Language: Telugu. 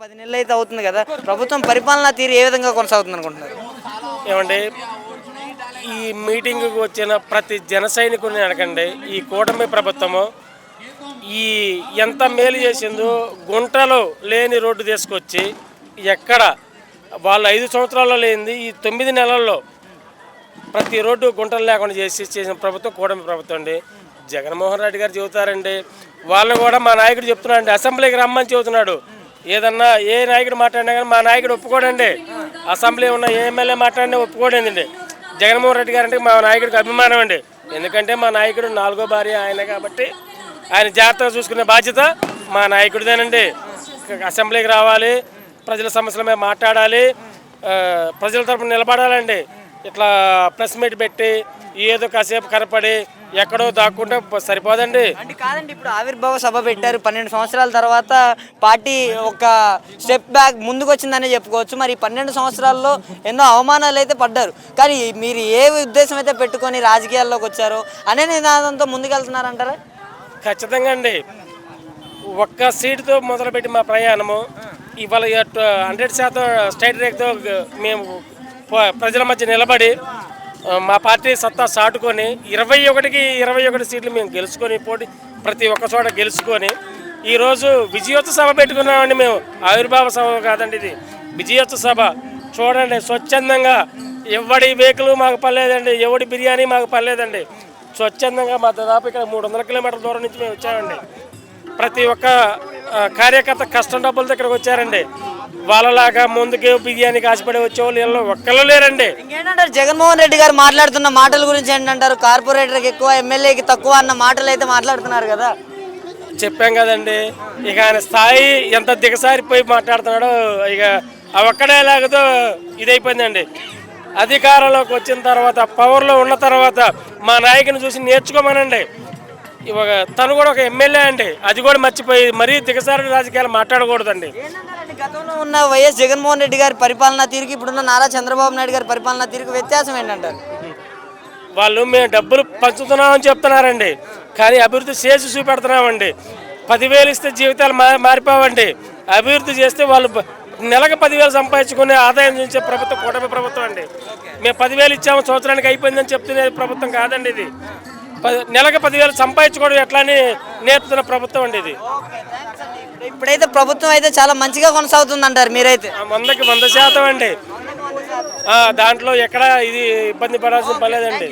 పది నెలలు అయితే అవుతుంది కదా ప్రభుత్వం పరిపాలనా తీరు ఏ విధంగా కొనసాగుతుంది అనుకుంటున్నారు? ఏమండి ఈ మీటింగ్కి వచ్చిన ప్రతి జన సైనికుని అడగండి. ఈ కూటమి ప్రభుత్వము ఈ ఎంత మేలు చేసిందో గుంటలో లేని రోడ్డు తీసుకొచ్చి ఎక్కడ వాళ్ళు ఐదు సంవత్సరాల్లో లేనిది ఈ తొమ్మిది నెలల్లో ప్రతి రోడ్డు గుంటలు లేకుండా చేసి చేసిన ప్రభుత్వం కూటమి ప్రభుత్వం అండి. జగన్మోహన్ రెడ్డి గారు చెబుతారండి వాళ్ళు కూడా మా నాయకుడు చెప్తున్నాడు అసెంబ్లీకి రమ్మని చెబుతున్నాడు. ఏదన్నా ఏ నాయకుడు మాట్లాడినా కానీ మా నాయకుడు ఒప్పుకోడండి. అసెంబ్లీ ఉన్న ఏ ఎమ్మెల్యే మాట్లాడినా ఒప్పుకోడండి. జగన్మోహన్ రెడ్డి గారు అంటే మా నాయకుడికి అభిమానం అండి. ఎందుకంటే మా నాయకుడు నాలుగో భార్య ఆయన కాబట్టి ఆయన జాగ్రత్తగా చూసుకునే బాధ్యత మా నాయకుడిదేనండి. అసెంబ్లీకి రావాలి ప్రజల సమస్యల మీద మాట్లాడాలి ప్రజల తరపున నిలబడాలండి. ఇట్లా ప్రెస్ మీట్ పెట్టి ఏదో కాసేపు కనపడి ఎక్కడో దాక్కుంటే సరిపోదండి. అంటే కాదండి ఇప్పుడు ఆవిర్భావ సభ పెట్టారు. పన్నెండు సంవత్సరాల తర్వాత పార్టీ ఒక స్టెప్ బ్యాక్ ముందుకు వచ్చిందనే చెప్పుకోవచ్చు. మరి పన్నెండు సంవత్సరాల్లో ఎన్నో అవమానాలు అయితే పడ్డారు. కానీ మీరు ఏ ఉద్దేశం అయితే పెట్టుకొని రాజకీయాల్లోకి వచ్చారో అనే నినాదంతో ముందుకెళ్తున్నారంటారా? ఖచ్చితంగా అండి. ఒక్క సీటుతో మొదలుపెట్టి మా ప్రయాణము ఇవాళ హండ్రెడ్ శాతం స్టేట్ రేక్తో మేము ప్రజల మధ్య నిలబడి మా పార్టీ సత్తా సాటుకొని ఇరవై ఒకటికి ఇరవై ఒకటి సీట్లు మేము గెలుచుకొని పోటీ ప్రతి ఒక్క చోట గెలుచుకొని ఈరోజు విజయోత్సవ సభ పెట్టుకున్నామండి మేము ఆవిర్భావ సభ కాదండి ఇది. విజయోత్సవ సభ. చూడండి స్వచ్ఛందంగా ఎవడి వెహికల్ మాకు పర్లేదండి ఎవడి బిర్యానీ మాకు పర్లేదండి స్వచ్ఛందంగా మా దాదాపు ఇక్కడ మూడు వందల కిలోమీటర్ల దూరం నుంచి మేము వచ్చామండి. ప్రతి ఒక్క కార్యకర్త కష్టం డబ్బుల దగ్గరకు వచ్చారండి. వాళ్ళలాగా ముందుకు బిర్యానీకి ఆశపడి వచ్చేవాళ్ళు వీళ్ళు ఒక్కళ్ళు లేరండి. ఇంకేంటంటారు? జగన్మోహన్ రెడ్డి గారు మాట్లాడుతున్న మాటల గురించి ఏంటంటారు? కార్పొరేటర్కి ఎక్కువ ఎమ్మెల్యేకి తక్కువ అన్న మాటలు అయితే మాట్లాడుతున్నారు కదా. చెప్పాం కదండి. ఇక ఆయన స్థాయి ఎంత దిగసారిపోయి మాట్లాడుతున్నాడో ఇక ఆ ఒక్కడే లాగదో ఇదైపోయిందండి. అధికారంలోకి వచ్చిన తర్వాత పవర్లో ఉన్న తర్వాత మా నాయకుని చూసి నేర్చుకోమనండి. ఇವಾಗ తను కూడా ఒక ఎమ్మెల్యే అండి. అది కూడా మర్చిపోయి మరీ దిగసారి రాజకీయాలు మాట్లాడకూడదండి. గతంలో ఉన్న వైఎస్ జగన్మోహన్ రెడ్డి గారి పరిపాలనా తీరుకి ఇప్పుడున్న నారా చంద్రబాబు నాయుడు గారి పరిపాలనా తీరుకి వ్యత్యాసం ఏంటంటారు? వాళ్ళు మేము డబ్బులు పంచుతున్నామని చెప్తున్నారండి. కానీ అభివృద్ధి చేసి చూపెడుతున్నామండి. పదివేలు ఇస్తే జీవితాలు మా మారిపోవండి. అభివృద్ధి చేస్తే వాళ్ళు నెలకు పదివేలు సంపాదించుకునే ఆదాయం చూసే ప్రభుత్వం కూటమి ప్రభుత్వం అండి. మేము పదివేలు ఇచ్చాము సంవత్సరానికి అయిపోయిందని చెప్తున్న ప్రభుత్వం కాదండి ఇది. నెలకు పదివేలు సంపాదించుకోవడం ఎట్లా అని నేర్పుతున్న ప్రభుత్వం అండి ఇది. ఇప్పుడైతే ప్రభుత్వం అయితే చాలా మంచిగా కొనసాగుతుంది అంటారు మీరైతే. ఆ వందకి వంద శాతం అండి. ఆ, దాంట్లో ఎక్కడ ఇది ఇబ్బంది పడాల్సిన పర్లేదండి